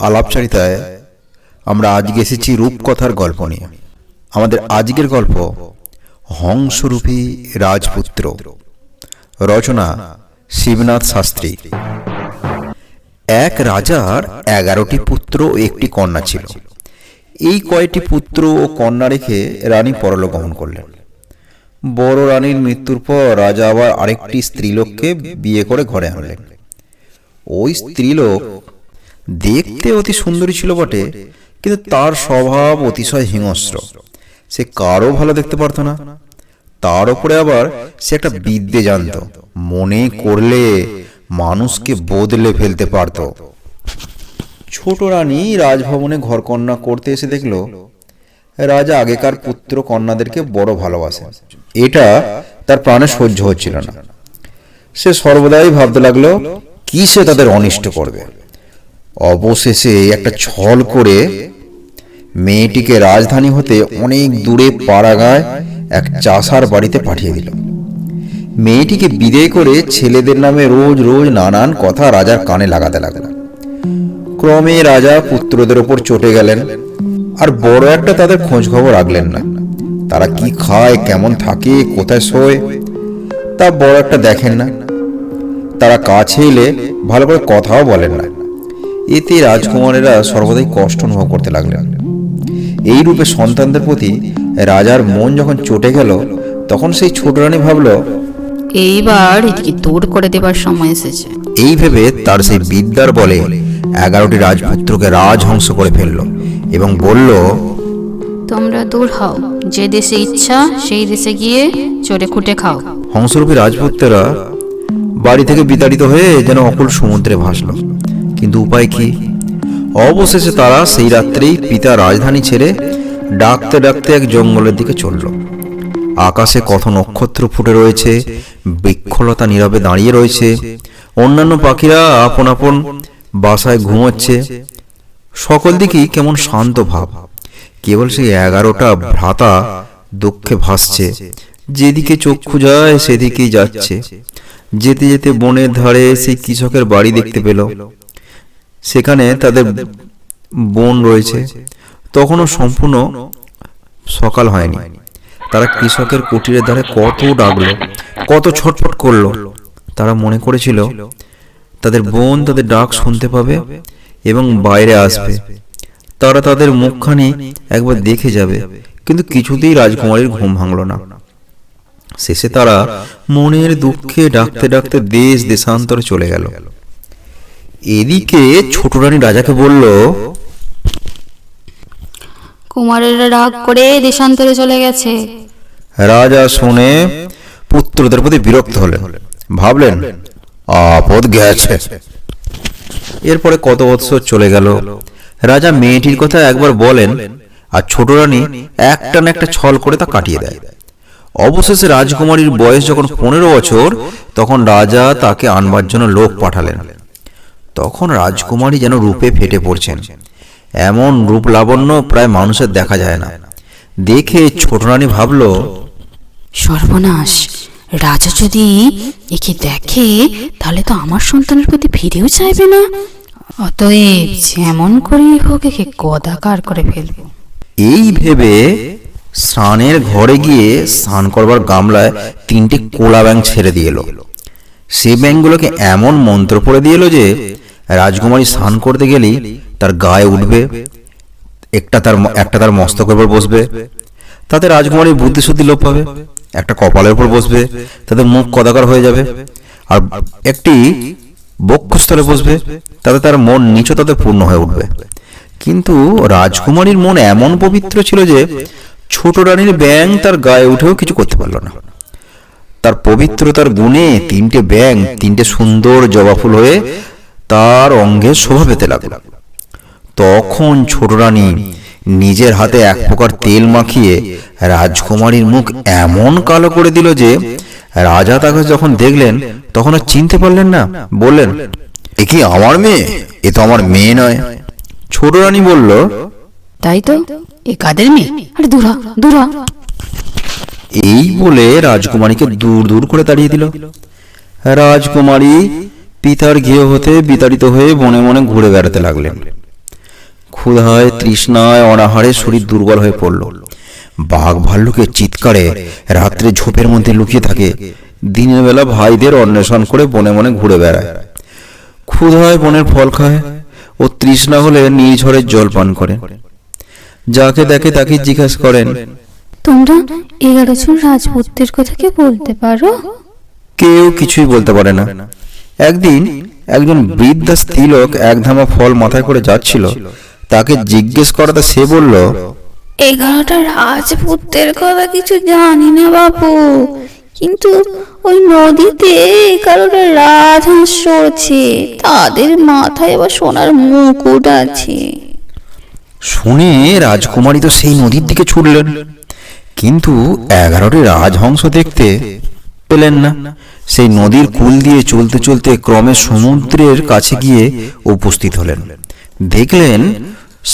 আলাপচারিতায় আমরা আজকে এসেছি রূপকথার গল্প নিয়ে। আমাদের আজকের গল্প হংসরূপী রাজপুত্র। রচনা শিবনাথ শাস্ত্রী। এক রাজার এগারোটি পুত্র ও একটি কন্যা ছিল। এই কয়টি পুত্র ও কন্যা রেখে রানী পরলোক গমন করলেন। বড় রানীর মৃত্যুর পর রাজা আবার আরেকটি স্ত্রীলোককে বিয়ে করে ঘরে আনলেন। ওই স্ত্রীলোক দেখতে অতি সুন্দরী ছিল বটে, কিন্তু তার স্বভাব অতিশয় হিংস্র। সে কারও ভালো দেখতে পারতো না। তার উপরে আবার সে একটা বিদ্যে জানতো, মনে করলে মানুষকে বদলে ফেলতে পারতো। ছোট রানী রাজভবনে ঘরকন্যা করতে এসে দেখল, রাজা আগেকার পুত্র কন্যাদেরকে বড় ভালোবাসে এটা তার প্রাণে সহ্য হচ্ছিল না। সে সর্বদাই ভাবতে লাগল কি সে তাদের অনিষ্ট করবে? অবশেষে একটা ছল করে মেয়েটিকে রাজধানী হতে অনেক দূরে পাড়াগায় এক চাষার বাড়িতে পাঠিয়ে দিল। মেয়েটিকে বিদেয় করে ছেলেদের নামে রোজ রোজ নানান কথা রাজার কানে লাগাতে লাগল। ক্রমে রাজা পুত্রদের ওপর চটে গেলেন আর বড় একটা তাদের খোঁজ খবর রাখলেন না। তারা কি খায়, কেমন থাকে, কোথায় শোয় তা বড় একটা দেখেন না। তারা কাছে এলে ভালো করে কথাও বলেন না। এতে রাজকুমারেরা সর্বদাই কষ্ট অনুভব করতে লাগলেন। এই রূপে সন্তানদের প্রতি রাজার মন যখন চটে গেল তখন সেই ছোট রানী ভাবল এইবার এদিকে দূর করে দেবার সময় এসেছে। এই ভেবে তার সেই বিদ্যার বলে এগারোটি রাজপুত্রকে রাজহংস করে ফেলল এবং বলল তোমরা দূর হও যে দেশে ইচ্ছা সেই দেশে গিয়ে চড়ে খুঁটে খাও। হংসরূপী রাজপুত্ররা বাড়ি থেকে বিতাড়িত হয়ে যেন অকুল সমুদ্রে ভাসল। কিন্তু উপায় কি? অবশেষে তারা সেই রাত্রেই পিতা রাজধানী ছেড়ে ডাকতে ডাকতে এক জঙ্গলের দিকে চলল। আকাশে কত নক্ষত্র ফুটে রয়েছে, বৃক্ষলতা নীরবে দাঁড়িয়ে রয়েছে। অন্যান্য পাখিরা আপন আপন বাসায় ঘুমোচ্ছে। সকল দিকেই কেমন শান্ত ভাব। কেবল সেই এগারোটা ভ্রাতা দুঃখে ভাসছে। যেদিকে চক্ষু যায় সেদিকেই যাচ্ছে। যেতে যেতে বনের ধারে সেই কৃষকের বাড়ি দেখতে পেল। সেখানে তাদের বন রয়েছে। তখনও সম্পূর্ণ সকাল হয়নি। তারা কৃষকের কুটিরের ধারে কত ডাকলো, কত ছটফট করল। তারা মনে করেছিল, তাদের বোন তাদের ডাক শুনতে পাবে এবং বাইরে আসবে। তারা তাদের মুখখানি একবার দেখে যাবে, কিন্তু কিছুতেই রাজকুমারীর ঘুম ভাঙল না। শেষে তারা মনের দুঃখে ডাকতে ডাকতে দেশ দেশান্তরে চলে গেল। এদিকে ছোট রানী রাজাকে বলল কুমারেরা রাগ করে দেশান্তরে চলে গেছে। রাজা শুনে পুত্রদের প্রতি বিরক্ত হলেন। ভাবলেন আপদ গেছে। এরপরে কত বৎসর চলে গেল। রাজা মেয়েটির কথা একবার বলেন আর ছোট রানী একটা না একটা ছল করে তা কাটিয়ে দেয়। অবশেষে রাজকুমারীর বয়স যখন পনেরো বছর তখন রাজা তাকে আনবার জন্য লোক পাঠালেন। তখন রাজকুমারী যেন রূপে ফেটে পড়ছেন। এমন রূপ লাবণ্য প্রায় মানুষের দেখা যায় না। দেখে ছোট রানী ভাবলো সর্বনাশ রাজা যদি একে দেখে তাহলে তো আমার সন্তানের প্রতি ফিরেও চাইবে না। অতএব যেমন করেই হোক একে কদাকার করে ফেলব। এই ভেবে স্নানের ঘরে গিয়ে স্নান করবার গামলায় তিনটে কোলা ব্যাং ছেড়ে দিয়ে এলো। সে ব্যাংগুলোকে এমন মন্ত্র পড়ে দিয়ে এলো যে রাজকুমারী স্নান করতে গেলেই তার গায়ে উঠবে, একটা তার একটা তার মস্তকের উপর বসবে, তাতে রাজকুমারীর বুদ্ধি শুদ্ধি লোপ পাবে, একটা কপালের উপর বসবে, তাতে মুখ কদাকার হয়ে যাবে, আর একটি বক্ষস্থলে বসবে, তাতে তার মন নিচতাতে পূর্ণ হয়ে উঠবে। কিন্তু রাজকুমারীর মন এমন পবিত্র ছিল যে ছোট রানীর ব্যাং তার গায়ে উঠেও কিছু করতে পারল না। তার পবিত্রতার গুণে তিনটে ব্যাং তিনটে সুন্দর জবা ফুল হয়ে তার অঙ্গে শোভা পেতে লাগল। তখন ছোট রানী নিজের হাতে এক প্রকার তেল মাখিয়ে রাজকুমারীর মুখ এমন কালো করে দিল যে রাজা তাকে যখন দেখলেন তখন আর চিনতে পারলেন না। বললেন এ কি আমার মেয়ে? এ তো আমার মেয়ে নয়। ছোট রানী বলল তাই তো এ কাদের মেয়ে? আরে দূরা দূরা। এই বলে রাজকুমারীকে দূর দূর করে তাড়িয়ে দিল। রাজকুমারী পিতার গৃহ হতে বিতাড়িত হয়ে বনে বনে ঘুরে বেড়াতে লাগলেন। ক্ষুধায় তৃষ্ণায় অনাহারে শরীর দুর্বল হয়ে পড়ল। বাঘ ভাল্লুকের চিৎকারে রাত্রে ঝোপের মধ্যে লুকিয়ে থাকে। দিনের বেলা ভাইদের অন্বেষণ করে বনে মনে ঘুরে বেড়ায়। ক্ষুধায় বনের ফল খায় ও তৃষ্ণা হলে নির্ঝরের জল পান করে। যাকে দেখে তাকে জিজ্ঞাসা করেন তোমরা এগারো জন রাজপুতদের কথা কি বলতে পারো? কেউ কিছুই বলতে পারে না। একদিন একজন বৃদ্ধা স্ত্রীলোক এক ধামা ফল মাথায় করে যাচ্ছিল। তাকে জিজ্ঞেস করাতে সে বলল এগারোটা রাজপুতদের কথা কিছু জানি না বাপু কিন্তু ওই নদীতে এগারোটা রাজহাঁস চড়ছে তাদের মাথায় আবার সোনার মুকুট আছে। শুনে রাজকুমারী তো সেই নদীর দিকে ছুটলেন। কিন্তু এগারোটি রাজহংস দেখতে পেলেন না। সেই নদীর কুল দিয়ে চলতে চলতে ক্রমে সমুদ্রের কাছে গিয়ে উপস্থিত হলেন। দেখলেন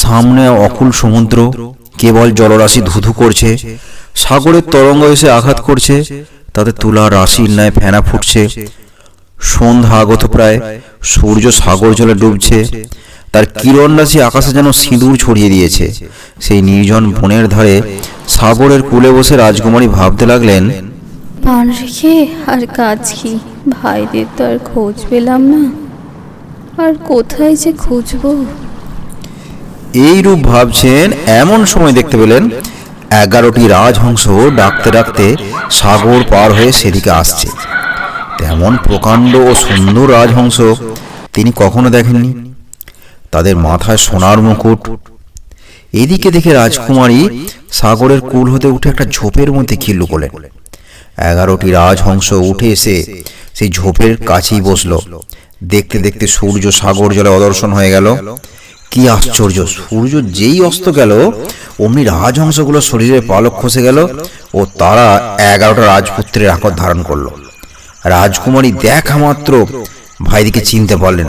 সামনে অকুল সমুদ্র, কেবল জলরাশি ধুধু করছে, সাগরের তরঙ্গ এসে আঘাত করছে, তাতে তুলা রাশির ন্যায় ফেনা ফুটছে, সন্ধ্যা আগত প্রায় সূর্য সাগর জলে ডুবছে, তার কিরণ রাশি আকাশে যেন সিঁদুর ছড়িয়ে দিয়েছে। সেই নির্জন বনের ধারে সাগরের কূলে বসে রাজকুমারী ভাবতে লাগলেন পান আর কাজ কি? ভাইদের তো আর খোঁজ পেলাম না। আর কোথায় যে খুঁজবো? এই রূপ ভাবছেন এমন সময় দেখতে পেলেন এগারোটি রাজহংস ডাকতে ডাকতে সাগর পার হয়ে সেদিকে আসছে। তেমন প্রকাণ্ড ও সুন্দর রাজহংস তিনি কখনো দেখেননি। তাদের মাথায় সোনার মুকুট। এদিকে দেখে রাজকুমারী সাগরের কুল হতে উঠে একটা ঝোপের মধ্যে গিয়ে লুকোলেন এগারোটি রাজহংস উঠে এসে সেই ঝোপের কাছেই বসল। দেখতে দেখতে সূর্য সাগর জলে অদর্শন হয়ে গেল। কি আশ্চর্য, সূর্য যেই অস্ত গেল, অমনি রাজহংসগুলো শরীরে পালক খসে গেল ও তারা এগারোটা রাজপুত্রের আকর ধারণ করল। রাজকুমারী দেখা মাত্র ভাইদিকে চিনতে পারলেন।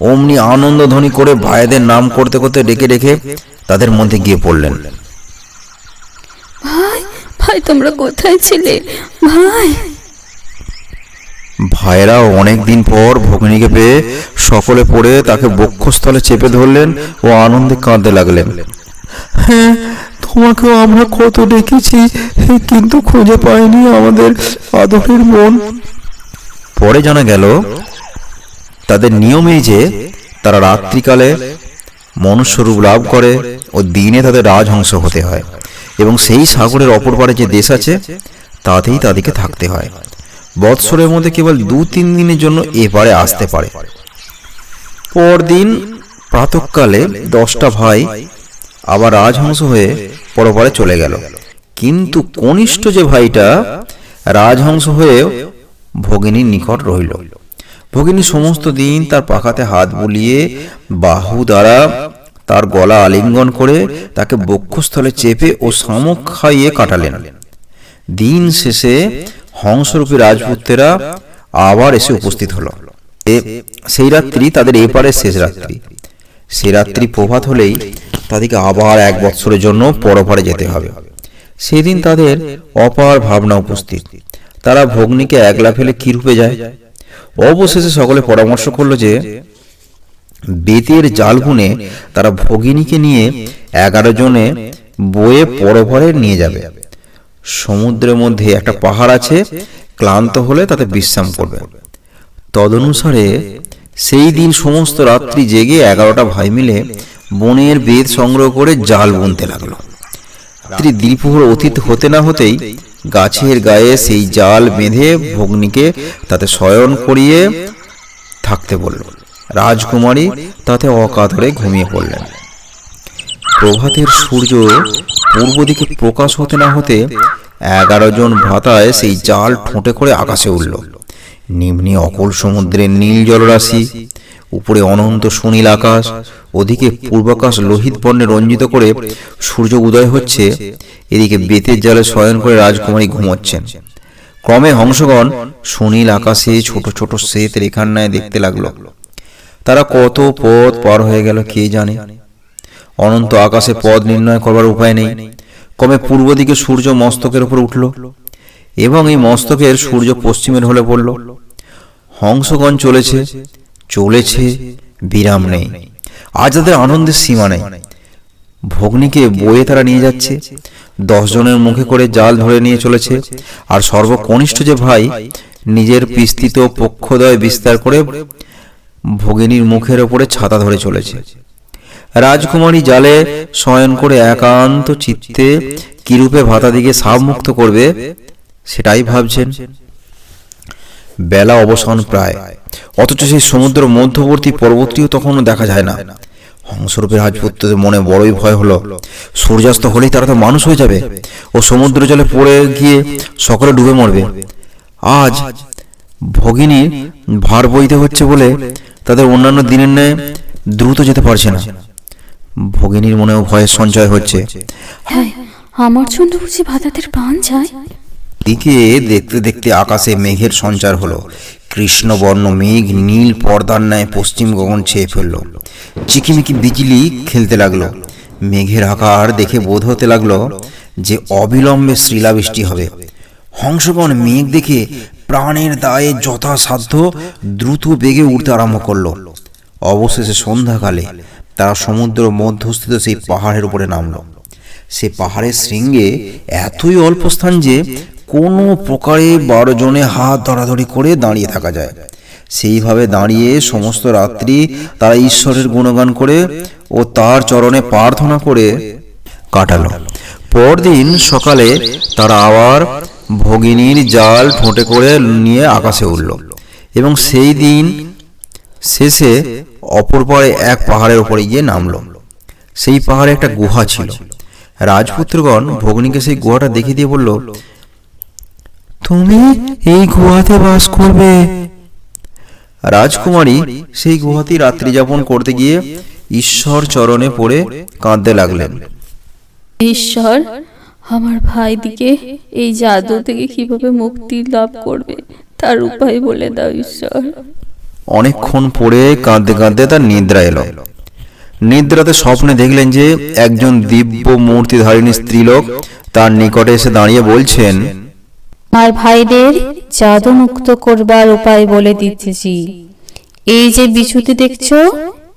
অমনি আনন্দ ধ্বনি করে ভাইদের নাম করতে করতে ডেকে ডেকে তাদের মধ্যে গিয়ে পড়লেন। ভাই তোমরা কোথায় ছিলে? ভাই। ভাইরা অনেক দিন পর ভগ্নীকে পেয়ে সকলে পড়ে তাকে বক্ষস্থলে চেপে ধরলেন ও আনন্দে কাঁদতে লাগলেন। হ্যাঁ তোমাকেও আমরা কত ডেকেছি কিন্তু খুঁজে পাইনি আমাদের আদরের মন। পরে জানা গেল তাদের নিয়মেই যে তারা রাত্রিকালে মনুষ্যরূপ লাভ করে ও দিনে তাদের রাজহংস হতে হয়। এবং সেই সাগরের অপর পারে যে দেশ আছে, তাতেই তাদেরকে থাকতে হয়। বৎসরের মধ্যে কেবল দু তিন দিনের জন্য এপারে আসতে পারে। পরদিন প্রাতকালে দশটা ভাই আবার রাজহংস হয়ে পরপারে চলে গেল। কিন্তু কনিষ্ঠ যে ভাইটা রাজহংস হয়ে ভগিনীর নিকট রইল ভগিনী সমস্ত দিন তার পাখাতে হাত বুলিয়ে বাহু দ্বারা তার গলা আলিঙ্গন করে তাকে বক্ষস্থলে চেপে ও শামুক খাইয়ে কাটালেন। দিন শেষে হংসরূপী রাজপুত্রেরা আবার এসে উপস্থিত হলো। সেই রাত্রি তাদের এপারে শেষ রাত্রি। সে রাত্রি প্রভাত হলেই তাদেরকে আবার এক বৎসরের জন্য পরপারে যেতে হবে। সেদিন তাদের অপার ভাবনা উপস্থিত। তারা ভগ্নিকে একলা ফেলে কি রূপে যায়? অবশেষে সকলে পরামর্শ করল যে বেতের জাল বুনে তারা ভগিনীকে নিয়ে এগারো জনে বয়ে পরভরে নিয়ে যাবে। সমুদ্রের মধ্যে একটা পাহাড় আছে ক্লান্ত হলে তাতে বিশ্রাম করবে। তদনুসারে সেই দিন সমস্ত রাত্রি জেগে এগারোটা ভাই মিলে বনের বেদ সংগ্রহ করে জাল বুনতে লাগল। রাত্রি দ্বিপ্রহর অতীত হতে না হতেই গাছের গায়ে সেই জাল বেঁধে ভগ্নীকে তাতে শয়ন করিয়ে থাকতে বলল। রাজকুমারী তাতে অকাতরে ঘুমিয়ে পড়লেন। প্রভাতের সূর্য পূর্ব দিকে প্রকাশ হতে না হতে এগারো জন ভ্রাতায় সেই জাল ঠোঁটে করে আকাশে উঠল নিম্নে অকল সমুদ্রের নীল জলরাশি, উপরে অনন্ত সুনীল আকাশ, ওদিকে পূর্বাকাশ লোহিত বর্ণে রঞ্জিত করে সূর্য উদয় হচ্ছে, এদিকে বেতের জালে শয়ন করে রাজকুমারী ঘুমোচ্ছেন। ক্রমে হংসগণ সুনীল আকাশে ছোট ছোট শ্বেত রেখার ন্যায় দেখতে লাগল। তারা কত পথ পার হয়ে গেল কে জানে? অনন্ত আকাশে পদ নির্ণয় করবার উপায় নেই। কমে পূর্ব দিকে সূর্য মস্তকের উপর উঠল এবং এই মস্তকের সূর্য পশ্চিমের হলে পড়ল। হংসগণ চলেছে চলেছে, বিরাম নেই। আজ তাদের আনন্দের সীমা নেই। ভগ্নিকে বয়ে তারা নিয়ে যাচ্ছে দশ জনের মুখে করে জাল ধরে নিয়ে চলেছে, আর সর্বকনিষ্ঠ যে ভাই নিজের পিস্তিত পক্ষদয় বিস্তার করে ভগিনীর মুখের ওপরে ছাতা ধরে চলেছে। রাজকুমারী জালে শয়ন করে একান্ত চিত্তে কিরূপে ভাতা দিকে সাবমুক্ত করবে, সেটাই ভাবছেন। বেলা অবসান প্রায়। অথচ সেই সমুদ্র মধ্যবর্তী পর্বতটিও তখনও দেখা যায় না। হংসরূপের রাজপুত্রদের মনে বড়ই ভয় হলো। সূর্যাস্ত হলেই তারা তো মানুষ হয়ে যাবে ও সমুদ্র জলে পড়ে গিয়ে সকলে ডুবে মরবে। আজ ভগিনীর ভার বইতে হচ্ছে বলে তাদের অন্যান্য দিনের ন্যায় দ্রুত যেতে পারছে না। ভগিনীর মনেও ভয়ের সঞ্চয় হচ্ছে। হ্যাঁ আমার জন্য বুঝি ভাতাদের প্রাণ যায়। দিকে দেখতে দেখতে আকাশে মেঘের সঞ্চার হলো। কৃষ্ণবর্ণ মেঘ নীল পর্দার ন্যায় পশ্চিম গগন ছেয়ে ফেলল। চিকিমিকি বিজলি খেলতে লাগল। মেঘের আকার দেখে বোধ হতে লাগল যে অবিলম্বে শিলাবৃষ্টি হবে। হংসগণ মেঘ দেখে প্রাণের দায়ে যথাসাধ্য দ্রুত বেগে উঠতে আরম্ভ করল। অবশেষে সন্ধ্যাকালে তারা সমুদ্র মধ্যস্থিত সেই পাহাড়ের উপরে নামলো। সে পাহাড়ের শৃঙ্গে এতই অল্প স্থান যে কোনো প্রকারে বারো জনে হাত ধরাধরি করে দাঁড়িয়ে থাকা যায়। সেইভাবে দাঁড়িয়ে সমস্ত রাত্রি তারা ঈশ্বরের গুণগান করে ও তার চরণে প্রার্থনা করে কাটালো। পরদিন সকালে তারা আবার ভগিনীর জাল ঠোঁটে করে নিয়ে আকাশে উঠল এবং সেই দিন শেষে অপর পারে এক পাহাড়ের উপরে গিয়ে নামলো। সেই পাহাড়ে একটা গুহা ছিল। রাজপুত্রগণ ভগ্নীকে সেই গুহাটা দেখিয়ে দিয়ে বলল, তুমি এই গুহাতে বাস করবে? রাজকুমারী সেই গুহাতেই রাত্রি যাপন করতে গিয়ে ঈশ্বর চরণে পড়ে কাঁদতে লাগলেন। ঈশ্বর আমার ভাইদিকে এই জাদু থেকে কীভাবে মুক্তি লাভ করবে তার উপায় বলে দাও ঈশ্বর। অনেকক্ষণ পরে কাঁদতে কাঁদতে তার নিদ্রা এলো। নিদ্রাতে স্বপ্নে দেখলেন যে একজন দিব্য মূর্তিধারিণী স্ত্রীলোক তার নিকটে এসে দাঁড়িয়ে বলছেন আমার ভাইদের জাদু মুক্ত করবার উপায় বলে দিতেছি। এই যে বিছুতি দেখছ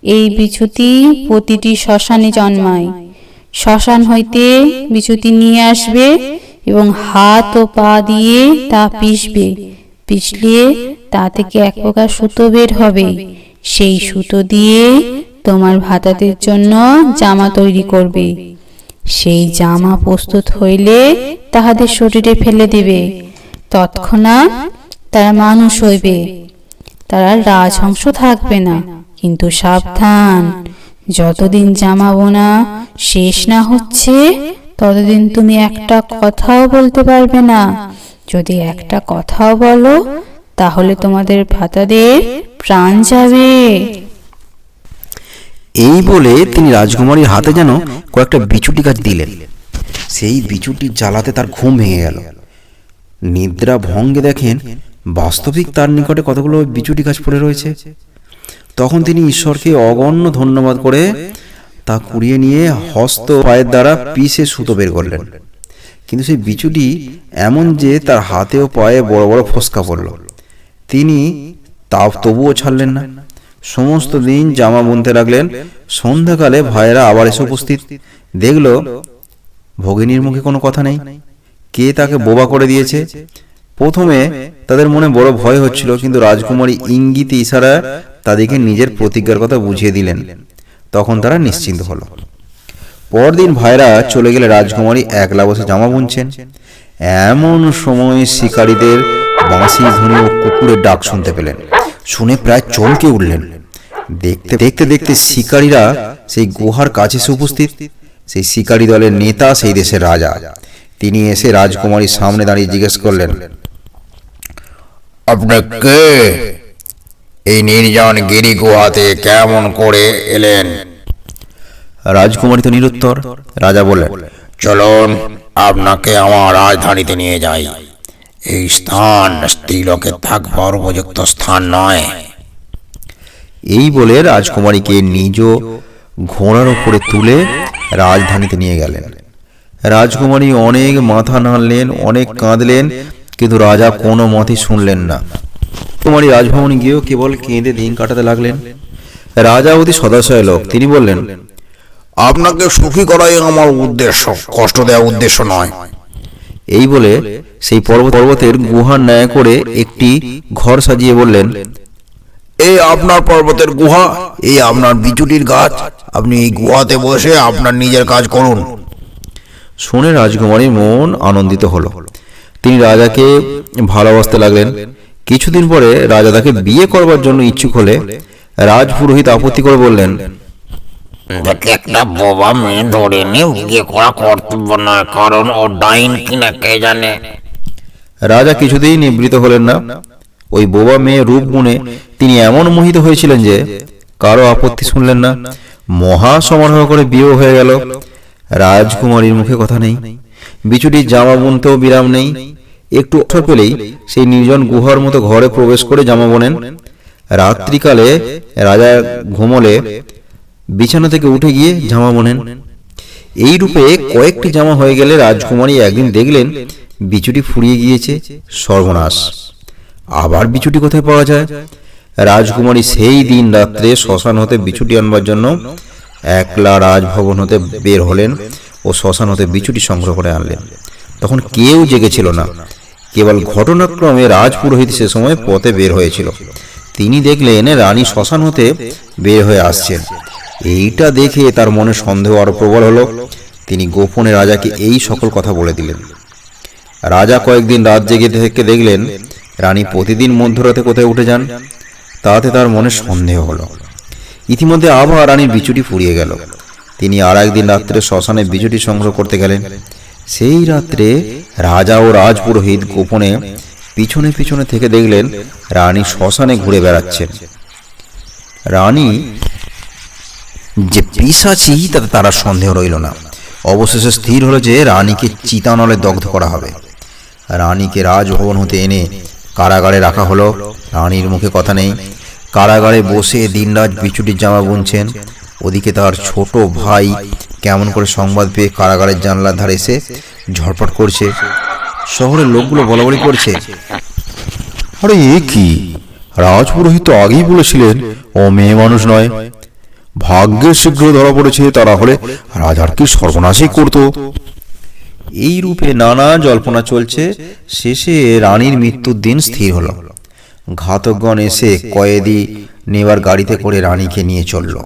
এই বিছুতি প্রতিটি শ্মশানে জন্মায়। শ্মশান হইতে বিচুতি নিয়ে আসবে এবং হাত ও পা দিয়ে তা পিষবে। পিষলিয়ে তা থেকে এক প্রকার সুতো বের হবে। সেই সুতো দিয়ে তোমার ভাতাদের জন্য জামা তৈরি করবে। সেই জামা প্রস্তুত হইলে তাহাদের শরীরে ফেলে দেবে। তৎক্ষণাৎ তারা মানুষ হইবে। তারা রাজহংস থাকবে না, কিন্তু সাবধান। যতদিন জামা বোনা শেষ না হচ্ছে, ততদিন তুমি একটা কথাও বলতে পারবে না। যদি একটা কথাও বলো, তাহলে তোমাদের ভাতাদের প্রাণ যাবে। এই বলে তিনি রাজকুমারীর হাতে যেন কয়েকটা বিচুটি গাছ দিলেন। সেই বিচুটির জ্বালাতে তার ঘুম ভেঙে গেল। নিদ্রা ভঙ্গে দেখেন বাস্তবিক তার নিকটে কতগুলো বিচুটি গাছ পড়ে রয়েছে। তখন তিনি ঈশ্বরকে অগণ্য ধন্যবাদ করে তা কুড়িয়ে নিয়ে হস্ত পায়ের দ্বারা পিষে সুতো বের করলেন। কিন্তু সেই বিচুটি এমন যে তার হাতে ও পায়ে বড় বড় ফসকা পড়ল। তিনি তা তবুও ছাড়লেন না। সমস্ত দিন জামা বুনতে লাগলেন। সন্ধ্যাকালে ভাইয়েরা আবার এসে উপস্থিত। দেখল ভগিনীর মুখে কোনো কথা নেই। কে তাকে বোবা করে দিয়েছে? প্রথমে তাদের মনে বড় ভয় হচ্ছিল, কিন্তু রাজকুমারী ইঙ্গিতে ইশারা তাদেরকে নিজের প্রতিজ্ঞার কথা বুঝিয়ে দিলেন। তখন তারা নিশ্চিন্ত হলো। পরদিন ভাইরা চলে গেলে রাজকুমারী একলা বসে জামা বুনছেন। এমন সময় শিকারীদের বাঁশি ধ্বনি ও কুকুরের ডাক শুনতে পেলেন। শুনে প্রায় চমকে উঠলেন। দেখতে দেখতে দেখতে শিকারীরা সেই গুহার কাছে এসে উপস্থিত। সেই শিকারী দলের নেতা সেই দেশের রাজা। তিনি এসে রাজকুমারীর সামনে দাঁড়িয়ে জিজ্ঞেস করলেন আপনি কে এই নির্জন গিরি গুহাতে কেমন করে এলেন। রাজকুমারী তো নিরুত্তর রাজা বললেন চলুন আপনাকে আমার রাজধানীতে নিয়ে যাই। এই স্থান স্ত্রীলোকের থাকবার উপযুক্ত স্থান নয়। এই বলে রাজকুমারীকে নিজ ঘোড়ার উপরে তুলে রাজধানীতে নিয়ে গেলেন। রাজকুমারী অনেক মাথা নাড়লেন অনেক কাঁদলেন কিন্তু রাজা কোনো মতে শুনলেন না। কুমারী রাজভবনে গিয়েও কেবল কেঁদে দিন কাটাতে লাগলেন। রাজা অতি সদাশয় লোক তিনি বললেন আপনাকে সুখী করাই আমার উদ্দেশ্য কষ্ট দেওয়া উদ্দেশ্য নয়। এই বলে সেই পর্বত পর্বতের গুহার ন্যায় করে একটি ঘর সাজিয়ে বললেন এই আপনার পর্বতের গুহা এই আপনার বিচুটির গাছ আপনি এই গুহাতে বসে আপনার নিজের কাজ করুন। শুনে রাজকুমারীর মন আনন্দিত হলো। তিনি রাজাকে ভালোবাসতে লাগলেন। কিছুদিন পরে রাজা তাকে বিয়ে করবার জন্য ইচ্ছুক হলে রাজপুরোহিত আপত্তি করে বললেন দেখে একটা বোবা মেয়ে ধরে নিয়ে বিয়ে করা কর্তব্য নয় কারণ ও ডাইন কিনা কে জানে? রাজা কিছুতেই নিবৃত হলেন না। ওই বোবা মেয়ে রূপ গুণে তিনি এমন মোহিত হয়েছিলেন যে কারও আপত্তি শুনলেন না। মহা সমারোহ করে বিয়ে হয়ে গেল। রাজকুমারীর মুখে কথা নেই। বিচুটির জামা বুনতেও বিরাম নেই। একটু অবসর পেলেই সেই নির্জন গুহার মতো ঘরে প্রবেশ করে জামা বোনেন। রাত্রিকালে রাজা ঘুমলে বিছানা থেকে উঠে গিয়ে জামা বোনেন। এই রূপে কয়েকটি জামা হয়ে গেলে রাজকুমারী একদিন দেখলেন বিচুটি ফুরিয়ে গিয়েছে, সর্বনাশ। আবার বিচুটি কোথায় পাওয়া যায়? রাজকুমারী সেই দিন রাত্রে শ্মশান হতে বিচুটি আনবার জন্য একলা রাজভবন হতে বের হলেন ও শ্মশান হতে বিচুটি সংগ্রহ করে আনলেন। তখন কেউ জেগেছিল না। কেবল ঘটনাক্রমে রাজপুরোহিত সে সময় পথে বের হয়েছিল। তিনি দেখলেন রানী শ্মশান হতে বের হয়ে আসছেন। এইটা দেখে তার মনে সন্দেহ আরও প্রবল হলো। তিনি গোপনে রাজাকে এই সকল কথা বলে দিলেন। রাজা কয়েকদিন রাত জেগে থেকে দেখলেন রানী প্রতিদিন মধ্যরাতে কোথায় উঠে যান, তাতে তার মনে সন্দেহ হলো। ইতিমধ্যে আবার রানীর বিচুটি ফুরিয়ে গেল। তিনি আর একদিন রাত্রে শ্মশানে বিচুটি সংগ্রহ করতে গেলেন। সেই রাত্রে রাজা ও রাজপুরোহিত গোপনে পিছনে পিছনে থেকে দেখলেন রানী শ্মশানে ঘুরে বেড়াচ্ছেন। রানী যে পিসাচি, তাতে তারা সন্দেহ রইল না। অবশেষে স্থির হলো যে রানীকে চিতানলে দগ্ধ করা হবে। রানীকে রাজভবন হতে এনে কারাগারে রাখা হলো। রানীর মুখে কথা নেই। কারাগারে বসে দিনরাত বিচুটির জামা বুনছেন। ওদিকে তার ছোট ভাই কেমন করে সংবাদ পেয়ে কারাগারের জানলার ধারে এসে ঝটপট করছে। শহরের লোকগুলো বলাবলি করছে। আরে এ কি? রাজপুরোহিত আগেই বলেছিলেন, ও মেয়ে মানুষ নয়। ভাগ্যের শীঘ্র ধরা পড়েছে তারা হলে রাজার কি সর্বনাশই করতো। এই রূপে নানা জল্পনা চলছে, শেষে রানীর মৃত্যুর দিন স্থির হলো। ঘাতকগণ এসে কয়েদি নেবার গাড়িতে করে রানীকে নিয়ে চলল।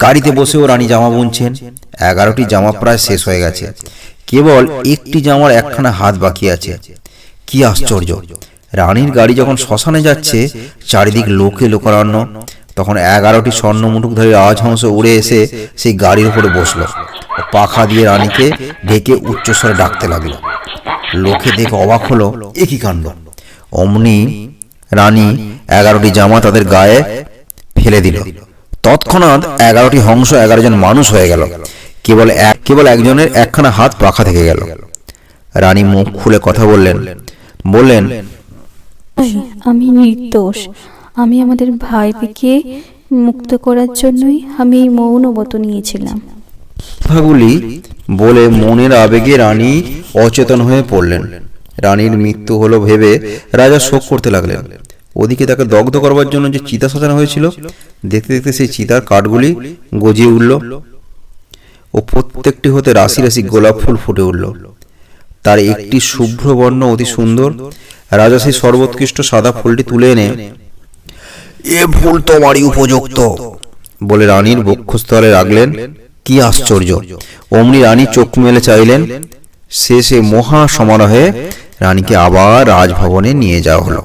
গাড়িতে বসেও রানী জামা বুনছেন। এগারোটি জামা প্রায় শেষ হয়ে গেছে। কেবল একটি জামার একখানা হাত বাকি আছে। কি আশ্চর্য! রানীর গাড়ি যখন শ্মশানে যাচ্ছে, চারিদিক লোকে লোকারণ্য। তখন এগারোটি স্বর্ণ মুটুকধারী রাজহংস উড়ে এসে সেই গাড়ির উপরে বসল। পাখা দিয়ে রানীকে ঢেকে উচ্চস্বরে ডাকতে লাগল। লোকে দেখে অবাক হলো একই কাণ্ড? অমনি রানী এগারোটি জামা তাদের গায়ে ফেলে দিল। তৎক্ষণাৎ এগারোটি হংস এগারো জন মানুষ হয়ে গেল। কেবল এক কেবল একজনের একখানা হাত পাখা থেকে গেল। রানী মুখ খুলে কথা বললেন বললেন আমি নির্দোষ। আমি আমাদের ভাইকে মুক্ত করার জন্যই আমি এই মৌন ব্রত নিয়েছিলাম। কথাগুলি বলে মনের আবেগে রানী অচেতন হয়ে পড়লেন। রানীর মৃত্যু হলো ভেবে রাজা শোক করতে লাগলেন। ওদিকে তাকে দগ্ধ করবার জন্য যে চিতা সাজানো হয়েছিল, দেখতে দেখতে সেই চিতার কাঠগুলি গজিয়ে উঠল ও প্রত্যেকটি হতে রাশি রাশি গোলাপ ফুল ফুটে উঠল। তার একটি শুভ্র বর্ণ অতি সুন্দর। রাজা সেই সর্বোৎকৃষ্ট সাদা ফুলটি তুলে এনে, এ ফুল তোমারই উপযুক্ত বলে রানীর বক্ষস্থলে রাখলেন। কি আশ্চর্য! অমনি রানী চোখ মেলে চাইলেন শেষে মহা সমারোহে রানীকে আবার রাজভবনে নিয়ে যাওয়া হলো।